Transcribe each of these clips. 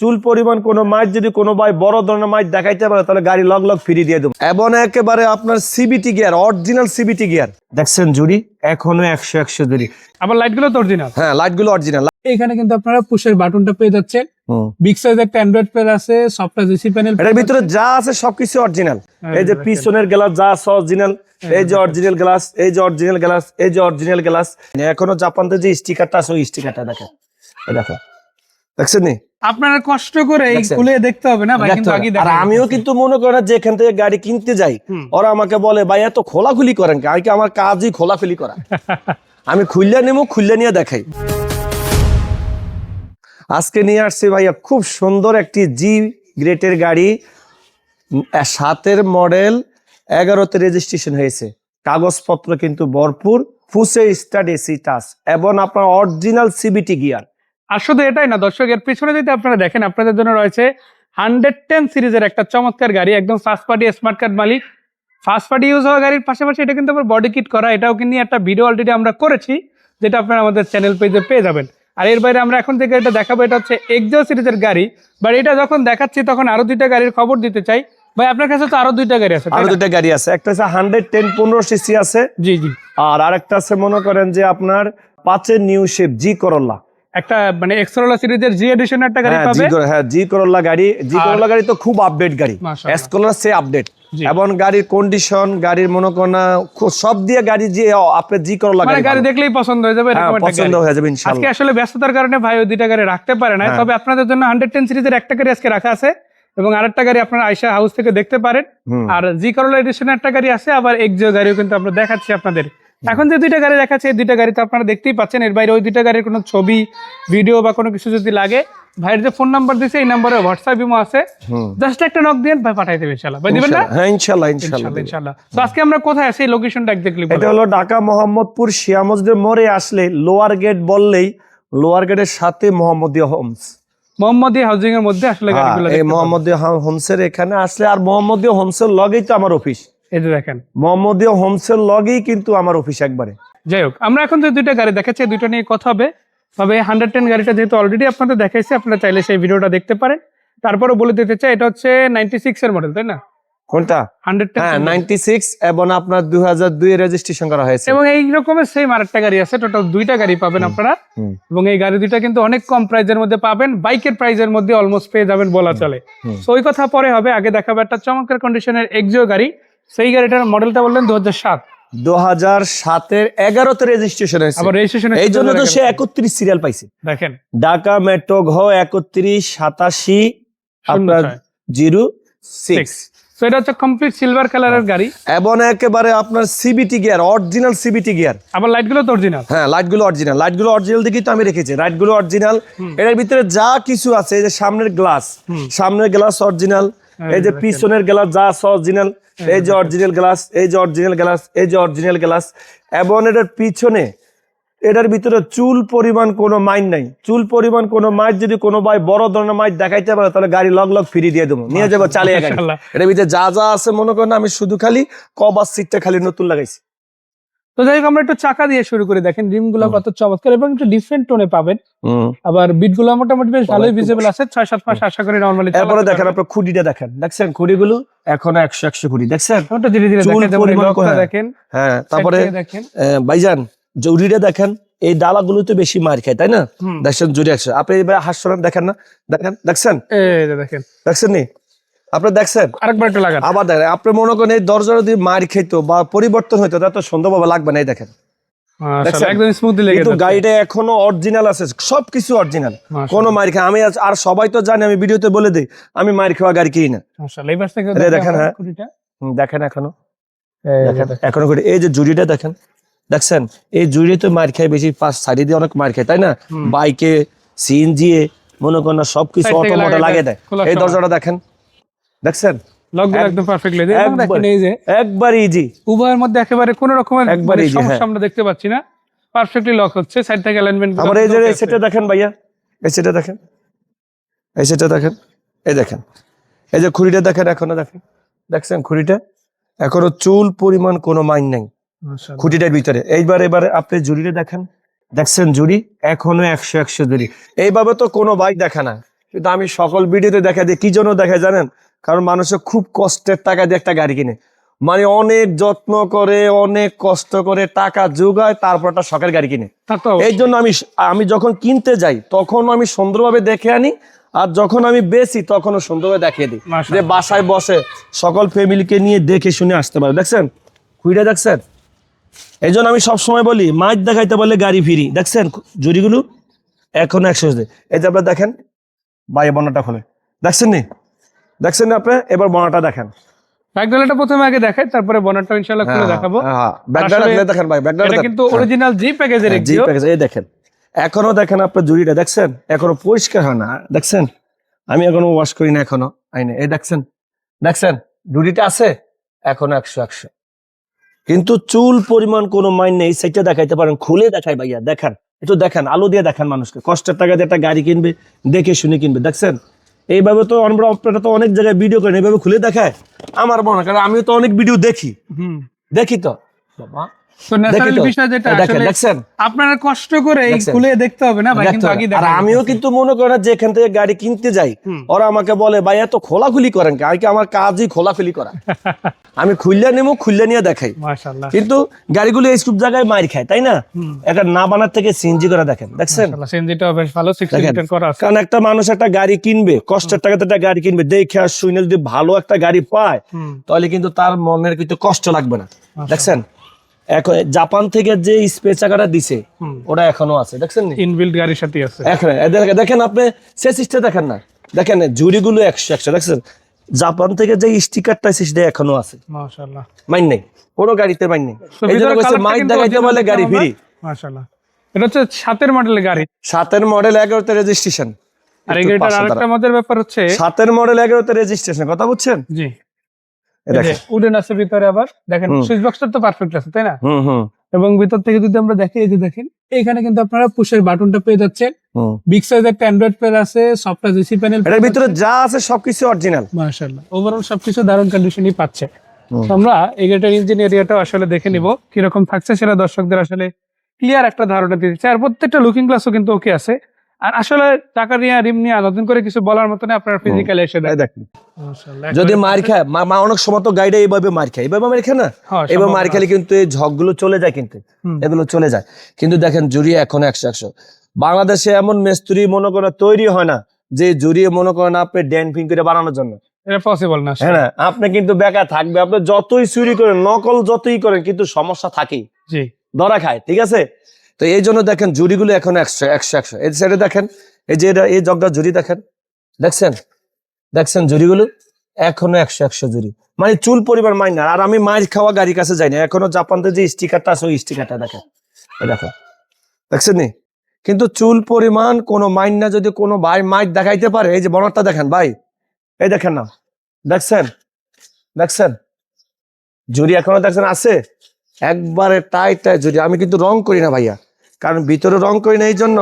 চুল পরিমাণ কোনো মাছ যদি কোনো ভাই বড় ধরনের মাছ দেখাইতে পারে তাহলে গাড়ি লগ লগ ফিরিয়ে দিয়ে দেবো। এবং একেবারে আপনার CVT gear original CVT gear দেখছেন জুড়ি? এখনও একশো একশো জুড়ি। আবার লাইটগুলো তো অরিজিনাল হ্যাঁ লাইটগুলো অরিজিনাল এখানে কিন্তু আপনারা পুশের বাটনটা পেয়ে যাচ্ছেন। বিগ সাইজ একটা অ্যান্ড্রয়েড প্লেয়ার আছে সফটওয়্যার জিসি প্যানেল এটার ভিতরে যা আছে সবকিছু অরিজিনাল এই যে পিছনের গ্লাস যা আছে অরিজিনাল এই যে অরিজিনাল গ্লাস এই যে অরিজিনাল গ্লাস এই যে অরিজিনাল গ্লাস এখনও জাপানতে যে স্টিকারটা আছে ওই স্টিকারটা দেখেন। দেখো। দেখছেন নি? আপনারা কষ্ট করে? খুলে দেখতে হবে না ভাই কিন্তু। আগে আর আমিও কিন্তু মনে করেন না যেখান থেকে গাড়ি কিনতে যাই ওরা আমাকে বলে ভাই এত খোলাখুলি করেন আমি কি আমার কাজই খোলাখুলি করা? আমি খুললে নেব খুললে নিয়ে দেখাই। আজকে নিয়ে আসছি ভাইয়া খুব সুন্দর একটি জি গ্রেটের গাড়ি। সাতের মডেল এগারোতে রেজিস্ট্রেশন হয়েছে। কাগজপত্র কিন্তু ভরপুর। ফুসে স্টার্ট এসি টাচ এবং আপনার অরিজিনাল সিবিটি গিয়ার আর শুধু এটাই না দর্শক এর পিছনে যদি আপনারা দেখেন আপনাদের জন্য রয়েছে হান্ড্রেড টেন সিরিজের একটা চমৎকার গাড়ি একদম ফার্স্ট পার্টি স্মার্ট কার্ড মালিক। ফার্স্ট পার্টি ইউজ হওয়া গাড়ির পাশাপাশি এটা কিন্তু আমার বডি কিট করা এটাও কিন্তু একটা ভিডিও অলরেডি আমরা করেছি যেটা আপনারা আমাদের চ্যানেল পেজে পেয়ে যাবেন। আর এর বাইরে আমরা এখন থেকে এটা দেখাবো এটা হচ্ছে এক্সো সিরিজের গাড়ি। বাট এটা যখন দেখাচ্ছি তখন আরও দুইটা গাড়ির খবর দিতে চাই। ভাই আপনার কাছে তো আরও দুইটা গাড়ি আছে আরও? দুটা গাড়ি আছে একটা হচ্ছে হান্ড্রেড টেন পনেরো সিসি আছে। জি জি। আর আরেকটা আছে মনে করেন যে আপনার পাঁচের নিউ শেপ জি করল্লা একটা মানে এক্সরোলা সিরিজের জি এডিশন একটা গাড়ি হ্যাঁ জি পাবে হ্যাঁ জি করল্লা গাড়ি। জি করল্লা গাড়ি তো খুব আপডেট গাড়ি। মাশাআল্লাহ। সে আপডেট এবং গাড়ির কন্ডিশন গাড়ির মনে করেন সব দিয়ে গাড়ি যে আপনার জি করল্লা মানে গাড়ি গাড়ি দেখলেই পছন্দ হয়ে যাবে হ্যাঁ, এরকম পছন্দ হয়ে যাবে আজকে আসলে ব্যস্ততার কারণে ভাই ওই দুইটা গাড়ি রাখতে পারে না হ্যাঁ। তবে আপনাদের জন্য হান্ড্রেড টেন সিরিজের একটা গাড়ি আজকে রাখা আছে। এবং আরেকটা গাড়ি আপনারা আইসা হাউস থেকে দেখতে পারেন। আর জি করোলা এডিশনের একটা গাড়ি আছে আবার এক্সিও গাড়িও কিন্তু আমরা দেখাচ্ছি আপনাদের। এখন যে দুইটা গাড়ি দেখাচ্ছে এই দুইটা গাড়ি তো আপনারা দেখতেই পাচ্ছেন। এর বাইরে ওই দুইটা গাড়ির কোনো ছবি ভিডিও বা কোনো কিছু যদি লাগে ভাইয়ের যে ফোন নাম্বার দিয়েছে এই নাম্বারে হোয়াটসঅ্যাপ ইমো আছে। জাস্ট একটা নক দিয়ে ভাই পাঠাই দেবে ইনশাল্লাহ ভাই দিবেন না? হ্যাঁ ইনশাল্লাহ ইনশাল্লাহ ইনশাল্লাহ তো আজকে আমরা কোথায় আছি? এই লোকেশনটা এক্স্যাক্টলি এটা হলো ঢাকা মোহাম্মদপুর শিয়ামজদের মোড়ে আসলে লোয়ার গেট বললেই লোয়ার গেটের সাথে মোহাম্মদীয় হোমস। মোহাম্মদী হাউজিং এর মধ্যে আসলে হ্যাঁ, গাড়িগুলো এই হা- হোমসের এখানে আসলে আর মোহাম্মদীয় হোমসের লগেই তো আমার অফিস। এই যে দেখেন। মোহাম্মদীয় হোমসের লগেই কিন্তু আমার অফিস একবারে। যাই হোক আমরা এখন যে দুইটা গাড়ি দেখাচ্ছি দুইটা নিয়ে কথা হবে। তবে হান্ড্রেড টেন গাড়িটা যেহেতু অলরেডি আপনাদের দেখাইছি আপনারা চাইলে সেই ভিডিওটা দেখতে পারেন। তারপরে বলে দিতে চাই এটা হচ্ছে নাইনটি সিক্স এর মডেল তাই না? কোনটা? হ্যাঁ নাইনটি সিক্স এবং আপনার দুই হাজার দুই রেজিস্ট্রেশন করা হয়েছে। এবং এই রকমের সেম আরেকটা গাড়ি আছে টোটাল দুইটা গাড়ি পাবেন আপনারা। এবং এই গাড়ি দুইটা কিন্তু অনেক কম প্রাইজের মধ্যে পাবেন বাইকের প্রাইজের মধ্যে অলমোস্ট পেয়ে যাবেন বলা চলে। হুম। তো ওই কথা পরে হবে আগে দেখাবো একটা চমৎকার কন্ডিশনের এক্সিও গাড়ি। সেই গাড়িটার মডেলটা বললেন দু হাজার সাত। দু হাজার সাতের এগারোতে রেজিস্ট্রেশন হয়েছে। আবার রেজিস্ট্রেশন এই জন্য তো সে একত্রিশ সিরিয়াল পাইছে। দেখেন। ঢাকা মেট্রো ঘ একত্রিশ সাতাশি আপনার জিরো সিক্স তো এটা হচ্ছে কমপ্লিট সিলভার কালারের গাড়ি। এবং একেবারে আপনার CVT gear original CVT gear আবার লাইটগুলো তো অরিজিনাল হ্যাঁ লাইটগুলো অরিজিনাল লাইটগুলো অরিজিনাল দেখেই তো আমি রেখেছি। লাইটগুলো অরিজিনাল হুম। এটার ভিতরে যা কিছু আছে যে সামনের গ্লাস সামনের গ্লাস অরিজিনাল এই যে পিছনের গ্লাস যা আছে অরিজিনাল এই যে অরিজিনাল গ্লাস এই যে অরিজিনাল গ্লাস এই যে অরিজিনাল গ্লাস এবং এটার পিছনে এটার ভিতরে চুল পরিমাণ কোনো মাইন নাই। চুল পরিমাণ কোনো মাইট যদি কোনো ভাই বড় ধরনের মাইট দেখাইতে পারে তাহলে গাড়ি লগ লগ ফিরিয়ে দিয়ে দেবো। নিয়ে যাব চালিয়ে গাড়ি। এটার ভিতরে যা যা আছে মনে করেন আমি শুধু খালি কবার সিটটা খালি নতুন লাগাইছি। তো যাই হোক আমরা একটু চাকা দিয়ে শুরু করে। দেখেন রিমগুলো কত চমৎকার এবং একটু ডিফারেন্ট টোনে পাবেন। আবার বিটগুলো মোটামুটি বেশ ভালোই ভিজিবল আছে। ছয় সাত মাস আশা করি নর্মালি এরপরে দেখেন আপনার খুঁটিটা দেখেন। দেখছেন খুঁটিগুলো? এখনও একশো একশো খুঁটি। দেখছেন? ওটা ধীরে ধীরে দেখেন হ্যাঁ। দেখেন হ্যাঁ তারপরে ভাইজান জরিটা দেখেন এই ডালাগুলো তো বেশি মার খায় তাই না? দেখছেন জরি একশো। আপনি এবার হাস্যরান দেখেন না? দেখেন দেখছেন? দেখেন। দেখছেন নি আপনি দেখছেন? আরেকবার একটু লাগান। আবার দেখেন আপনি মনে করেন এই দরজা যদি মার খেতো বা পরিবর্তন হইতো তা তো সুন্দরভাবে লাগবে না এই দেখেন। দেখছেন? একদম স্মুথলি লেগে কিন্তু গাড়িটা এখনও অরিজিনাল আছে সবকিছু অরিজিনাল কোনো মার খায় আমি আর সবাই তো জানে আমি ভিডিওতে বলে দিই আমি মার খাওয়া গাড়ি কিনি না। এই পাশ থেকে এই দেখেন দেখেন, হ্যাঁ। দেখেন এখনও। এই যে দেখেন দেখেন। এখনও করে এই যে জুড়িটা দেখেন দেখছেন? এই জুড়ি তো মার খায় বেশি পাঁচ সাইডে দিয়ে অনেক মার খায় তাই না? বাইকে সিএনজি মনে করেন সবকিছু লাগিয়ে দেয়, দেয়। এই দরজাটা দেখেন। দেখছেন? লকগুলো এক- একদম পারফেক্ট লেগে দেখেন এই যে একবার ইজি উভয়ের মধ্যে একেবারে কোনো রকমের একবার মানে এই যে, সমস্যা হ্যাঁ। আমরা দেখতে পাচ্ছি না। পারফেক্টলি লক হচ্ছে। সাইড থেকে অ্যালাইনমেন্ট আমার এই যে এই সেটা দেখেন ভাইয়া। এই সেটা দেখেন। এই সেটা দেখেন। এই দেখেন। এই যে খুঁড়িটা দেখেন এখনও দেখেন। দেখছেন খুঁড়িটা? এখনও চুল পরিমাণ কোনো মাইন নাই। খুঁটিটার ভিতরে। এইবার এবারে আপনি জুড়িটা দেখেন। দেখছেন জুড়ি? এখনও একশো একশো জুড়ি। এইভাবে তো কোনো বাইক দেখে না। কিন্তু আমি সকল ভিডিওতে দেখা দিই। কি জন্য দেখা জানেন? কারণ মানুষের খুব কষ্টের টাকা দিয়ে একটা গাড়ি কিনে। মানে অনেক যত্ন করে অনেক কষ্ট করে টাকা যোগায় তারপর একটা শখের গাড়ি কিনে। এই জন্য আমি আমি যখন কিনতে যাই তখন আমি সুন্দরভাবে দেখে আনি আর যখন আমি বেশি তখনও সুন্দরভাবে দেখিয়ে দিই। যে বাসায় বসে সকল ফ্যামিলিকে নিয়ে দেখে শুনে আসতে পারে। দেখছেন? খুঁড়ে দেখছেন? এই জন্য আমি সবসময় বলি মাছ দেখাইতে বলে গাড়ি ফিরি। দেখছেন জুড়িগুলো? এখন একশো এই যে আপনার দেখেন বাইরে বর্ণাটা খোলে। দেখছেন নি? দেখছেন না আপনি? এবার বনাটা দেখেন। ব্যাকডালাটা প্রথমে আগে দেখাই তারপরে বনারটা ইনশাআল্লাহ খুলে দেখাবো। হ্যাঁ ব্যাকডালা দেখেন ভাই ব্যাকডালা এটা কিন্তু অরিজিনাল জি প্যাকেজের জি প্যাকেজ এই দেখেন। এখনও দেখেন আপনার জুড়িটা দেখছেন? এখনও পরিষ্কার হয় না দেখছেন? আমি এখনও ওয়াশ করি না এখনও আইনে এই দেখছেন? দেখছেন? জুড়িটা আছে এখনও একশো একশো। কিন্তু চুল পরিমাণ কোনো মাইন নেই সেটা দেখাইতে পারেন খুলে দেখাই ভাইয়া দেখান। একটু দেখান আলো দিয়ে দেখান মানুষকে। কষ্টের টাকা দিয়ে একটা গাড়ি কিনবে দেখে শুনে কিনবে দেখছেন? এইভাবে তো আমরা আপনারা তো অনেক জায়গায় ভিডিও করেন এইভাবে খুলে দেখায়। আমার মনে হয়, কারণ আমিও তো অনেক ভিডিও দেখি। হুম। দেখি তো? বাবা, তো ন্যাচারাল বিষয় যেটা আসলে আপনারা কষ্ট করে এই খুলে দেখতে হবে না ভাই কিন্তু আগে আর আমিও কিন্তু মনে করি না যে এখান থেকে গাড়ি কিনতে যাই ওরা আমাকে বলে ভাই এত খোলাখুলি করেন কি? আর কি আমার কাজই খোলাখুলি করা? আমি খুললে নেব খুললে নিয়ে দেখাই। মাশাআল্লাহ। কিন্তু গাড়িগুলো এই সব জায়গায় মার খায় তাই না। এটা না বানার থেকে সিএনজি করে দেখেন দেখছেন? সিএনজিটা বেশ ভালো লিটার করা আছে। কারণ একটা মানুষ একটা গাড়ি কিনবে কষ্টের টাকাতে একটা গাড়ি কিনবে দেখে আর শুনে যদি ভালো একটা গাড়ি পায় তাহলে কিন্তু তার মনের কিন্তু কষ্ট লাগবে না দেখছেন? এখন জাপান থেকে যে স্পেস চাকাটা দিছে ওটা এখনও আছে দেখছেন নি? ইনবিল্ড গাড়ির সাথে আছে। দেখেন- আপনি সে সিস্টে দেখেন না। দেখেন জুড়িগুলো একশো একশো দেখছেন? জাপান থেকে যে স্টিকারটা আছে সেটা এখনও আছে। মাশাআল্লাহ। মাইন নেই। কোনো গাড়িতে মাইন নেই। এই জন্য কালারটা মাইক দেখাইতে বলে গাড়ি ফ্রি। মাশাআল্লাহ। এটা হচ্ছে সাতের মডেলের গাড়ি। সাতের মডেল এগারোতে রেজিস্ট্রেশন আর গাড়িটার আরেকটা মজার ব্যাপার হচ্ছে সাতের মডেল এগারোতে রেজিস্ট্রেশন কথা বুঝছেন? জি। উডেন আছে ভিতরে আবার দেখেন সুইচ বক্সটা তো পারফেক্ট আছে তাই না? এবং ভিতর থেকে যদি আমরা দেখি এই যে দেখেন এখানে কিন্তু আপনারা পুশের বাটনটা পেয়ে যাচ্ছেন। বিগ সাইজ একটা অ্যান্ড্রয়েড প্লেয়ার আছে সফটওয়্যার জিসি প্যানেল এটার ভিতরে যা আছে সবকিছু অরিজিনাল মাশাআল্লাহ। ওভারঅল সবকিছু দারুণ কন্ডিশনই পাচ্ছে। আমরা এই গাড়িটার ইঞ্জিন এরিয়াটাও আসলে দেখে নিব কীরকম থাকছে সেটা দর্শকদের আসলে ক্লিয়ার একটা ধারণা দিতে চাই আর প্রত্যেকটা লুকিং গ্লাসও কিন্তু ওকে আছে। আর আসলে টাকা নিয়ে রিম নিয়ে নতুন করে কিছু বলার মতো না আপনার ফিজিক্যালি এসে দেখেন। যদি মার খায় মা অনেক সময় তো গাড়িটা এইভাবে মার খায়। এইভাবে মার খায় না? হ্যাঁ, সম্ভব মার খেলে কিন্তু এই ঝকগুলো চলে যায় কিন্তু। এগুলো চলে যায়। কিন্তু দেখেন জুড়ি এখন একশো একশো। বাংলাদেশে এমন মিস্ত্রি মনে করেন তৈরি হয় না যে জুড়িয়ে মনে করেন আপনি ড্যান ফিং করে বানানোর জন্য। এটা পসিবল না হ্যাঁ আপনি কিন্তু বেকার থাকবে আপনি যতই চুরি করেন নকল যতই করেন কিন্তু সমস্যা থাকেই। জি। ধরা খায় ঠিক আছে? তো এই জন্য দেখেন জুড়িগুলো এখন একশো একশো একশো। এই সাইডে দেখেন, এই যে এটা, এই জগটা জুড়ি দেখেন, দেখছেন? দেখছেন জুড়িগুলো? এখনও একশো একশো জুড়ি। মানে চুল পরিবার মাইন না। আর আমি মাইর খাওয়া গাড়ির কাছে যাই না। এখনও জাপানদের যে স্টিকারটা আছে, ওই স্টিকারটা দেখেন। দেখো। দেখছেন নি? কিন্তু চুল পরিমাণ কোনো মাইন না, যদি কোনো ভাই মাইক দেখাইতে পারে, এই যে বনারটা দেখেন ভাই, এই দেখেন না। দেখছেন? দেখছেন? জুড়ি এখনও দেখছেন, আছে? একবারে টাই টাই জুড়ি। আমি কিন্তু রং করি না ভাইয়া। কারণ ভিতরে রং করি না এই জন্য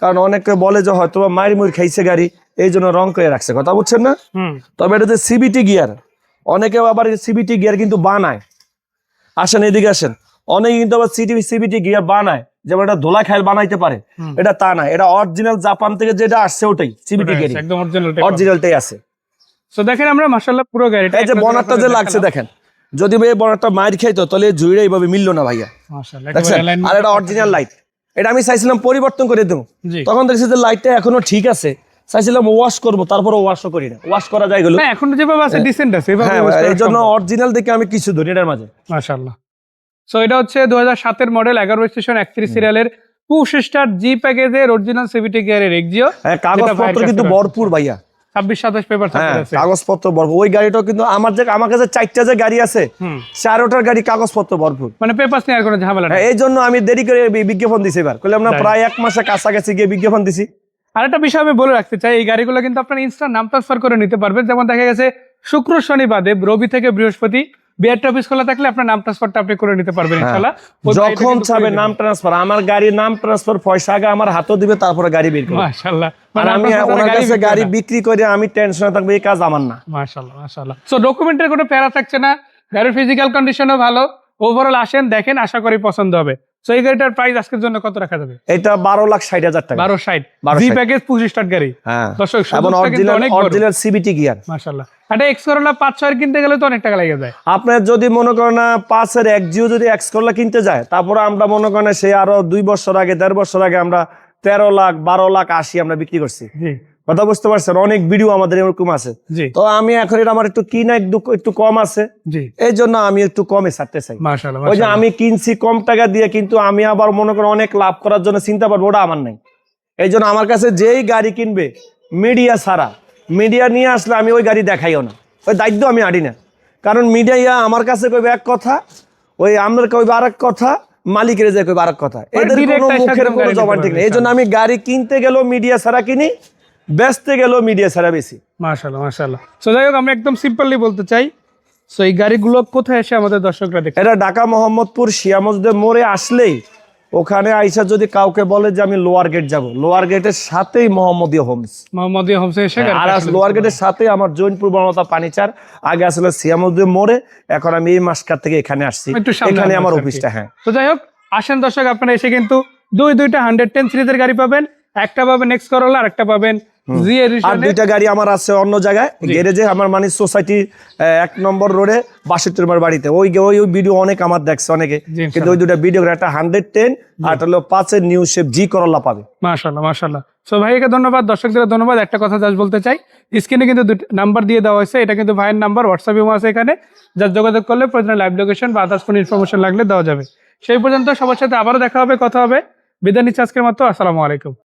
কারণ অনেকে বলে যে হয়তো মায়ের মুড় খাইছে গাড়ি এই জন্য রং করে রাখছে। কথা বুঝছেন না? তবে এটা যে সিবিটি গিয়ার অনেকে আবার সিবিটি গিয়ার কিন্তু বানায়। আসেন এদিকে আসেন। অনেকে কিন্তু আবার সিটি সিবিটি গিয়ার বানায় যেমন এটা ধোলা খাইল বানাইতে পারে। এটা তা না এটা অরিজিনাল জাপান থেকে যেটা আসছে ওটাই সিবিটি গিয়ার একদম অরিজিনালটাই আছে। তো দেখেন আমরা মাশাআল্লাহ পুরো গাড়িটা এই যে বনারটা যে লাগছে দেখেন। যদি এই বনারটা মায়ের খাইতো তাহলে জুড়ে এইভাবে মিললো না ভাইয়া। মাশাআল্লাহ আর এটা অরিজিনাল লাইট এটা আমি চাইছিলাম পরিবর্তন করে দেবো। তখন দেখছি যে লাইটটা এখনও ঠিক আছে। চাইছিলাম ওয়াশ করব তারপরে ওয়াশও করি না। ওয়াশ করা যায় গেলো এখন যেভাবে আছে ডিসেন্ট আছে হ্যাঁ এই জন্য অরিজিনাল দেখে আমি কিছু ধরি এটার মাঝে। মাশাআল্লাহ। সো এটা হচ্ছে দু হাজার সাতের মডেল এগারো স্টেশন একত্রিশ সিরিয়ালের পুশ স্টার জি প্যাকেজের অরিজিনাল সিভিটি গিয়ারের এক্সিও কাগজপত্র কিন্তু ভরপুর ভাইয়া। ছাব্বিশ সাতাশ পেপার হ্যাঁ কাগজপত্র ভরপুর। ওই গাড়িটাও কিন্তু আমার যে আমার কাছে চারটা যে গাড়ি আছে চারোটার গাড়ি কাগজপত্র ভরপুর। মানে পেপার নিয়ে আর কোনো ঝামেলা হ্যাঁ এই জন্য আমি দেরি করে বিজ্ঞাপন দিছি এবার। প্রায় এক মাসে কাছাকাছি গিয়ে বিজ্ঞাপন দিছি। আরেকটা বিষয় আমি বলে রাখতে চাই এই গাড়িগুলো কিন্তু আপনার ইনস্ট্যান্ট নাম ট্রান্সফার করে নিতে পারবেন। যেমন দেখা গেছে শুক্র শনি বাদে রবি থেকে বৃহস্পতি বিআরটি অফিস খোলা থাকলে আপনার নাম ট্রান্সফারটা আপনি করে নিতে পারবেন হ্যাঁ। ইনশাআল্লাহ। যখন চাবে নাম ট্রান্সফার আমার গাড়ির নাম ট্রান্সফার পয়সা আগে আমার হাতও দিবে তারপরে গাড়ি বের। করবে। মাশাআল্লাহ। আর মানে আমি আপনার ওনার কাছে বিক্রি গাড়ি বিক্রি করে আমি টেনশনে থাকব এই কাজ আমার না। মাশাআল্লাহ মাশাআল্লাহ। সো ডকুমেন্টের কোনো প্যারা থাকছে না। গাড়ির ফিজিক্যাল কন্ডিশনও ভালো। ওভারঅল আসেন দেখেন আশা করি পছন্দ হবে। তো এই গাড়িটার প্রাইস আজকের জন্য কত রাখা যাবে? এটা বারো লাখ ষাট হাজার টাকা। বারো ষাট। জি প্যাকেজ পঁচিশ স্টার্ট গাড়ি। হ্যাঁ। দর্শক কিন্তু অরিজিনাল অনেক বড়। অরিজিনাল সিবিটি গিয়ার মাশাল্লাহ একটা এক্স করলা পাঁচ ছয়ের কিনতে গেলে তো অনেক টাকা লেগে যায়। আপনার যদি মনে করেন না পাঁচের এক জিও যদি এক্স করলা কিনতে যায় তারপরে আমরা মনে করেন সে আরও দুই বছর আগে দেড় বছর আগে আমরা তেরো লাখ বারো লাখ আশি আমরা বিক্রি করছি। কথা বুঝতে পারছেন? অনেক ভিডিও আমাদের এরকম আছে। তো আমি এখন এটা আমার একটু কিনা একটু একটু কম আছে। এই জন্য আমি একটু কমে ছাড়তে চাই। ওই যে আমি কিনছি কম টাকা দিয়ে কিন্তু আমি আবার মনে করি অনেক লাভ করার জন্য চিন্তা পারব ওটা আমার নাই। এই জন্য আমার কাছে যেই গাড়ি কিনবে মিডিয়া ছাড়া মিডিয়া নিয়ে আসলে আমি ওই গাড়ি দেখাইও না। ওই দায়িত্ব আমি আড়ি না। কারণ মিডিয়া আমার কাছে কইবে এক কথা ওই আমরা কইবে আরেক কথা মালিকের যে কইবে আরেক কথা। এদের কোনো মুখের কোনো জবান ঠিক নেই। এই জন্য আমি গাড়ি কিনতে গেলেও মিডিয়া ছাড়া কিনি বেচতে গেলেও মিডিয়া ছাড়া বেশি মাশাআল্লাহ মাশাআল্লাহ। সো যাই হোক আমরা একদম সিম্পলি বলতে চাই। সো এই গাড়িগুলো কোথায় এসে আমাদের দর্শকরা দেখে এটা ঢাকা মোহাম্মদপুর শিয়ামজদের মোড়ে আসলেই ওখানে আইসা যদি কাউকে বলে যে আমি লোয়ার গেট যাব লোয়ার গেটের সাথেই মোহাম্মদীয় হোমস মোহাম্মদীয় হোমস এসে গাড়ি আর লোয়ার গেটের সাথে আমার জৈনপুর বনলতা পানিচার আগে আসলে সিয়ামুদ্দিন মোড়ে এখন আমি এই মাসকার থেকে এখানে আসছি। এখানে আমার অফিসটা হ্যাঁ। তো যাই হোক আসেন দর্শক আপনারা এসে কিন্তু দুই দুইটা হান্ড্রেড টেন সিরিজের গাড়ি পাবেন। একটা পাবেন এক্স করোলা আর একটা পাবেন আর দুইটা গাড়ি আমার আছে অন্য জায়গায় গ্যারেজে আমার মানে সোসাইটি এক নম্বর রোডে বাষট্টি নম্বর বাড়িতে। ওই ওই ওই ভিডিও অনেক আমার দেখছে অনেকে। কিন্তু ওই দুটা ভিডিও একটা হান্ড্রেড টেন আর একটা হলো পাঁচের নিউ শেপ জি করল্লা পাবে। মাশাল্লাহ মাশাল্লাহ সো ভাইকে ধন্যবাদ দর্শকদের ধন্যবাদ। একটা কথা জাস্ট বলতে চাই স্ক্রিনে কিন্তু নাম্বার দিয়ে দেওয়া হয়েছে। এটা কিন্তু ভাইয়ের নাম্বার হোয়াটসঅ্যাপ ইমো আছে এখানে। যার যোগাযোগ করলে প্রয়োজনে লাইভ লোকেশন বা আদার্স কোনো ইনফরমেশন লাগলে দেওয়া যাবে। সেই পর্যন্ত সবার সাথে আবারও দেখা হবে কথা হবে। বিদায় নিচ্ছে আজকের মতো আসসালামু আলাইকুম।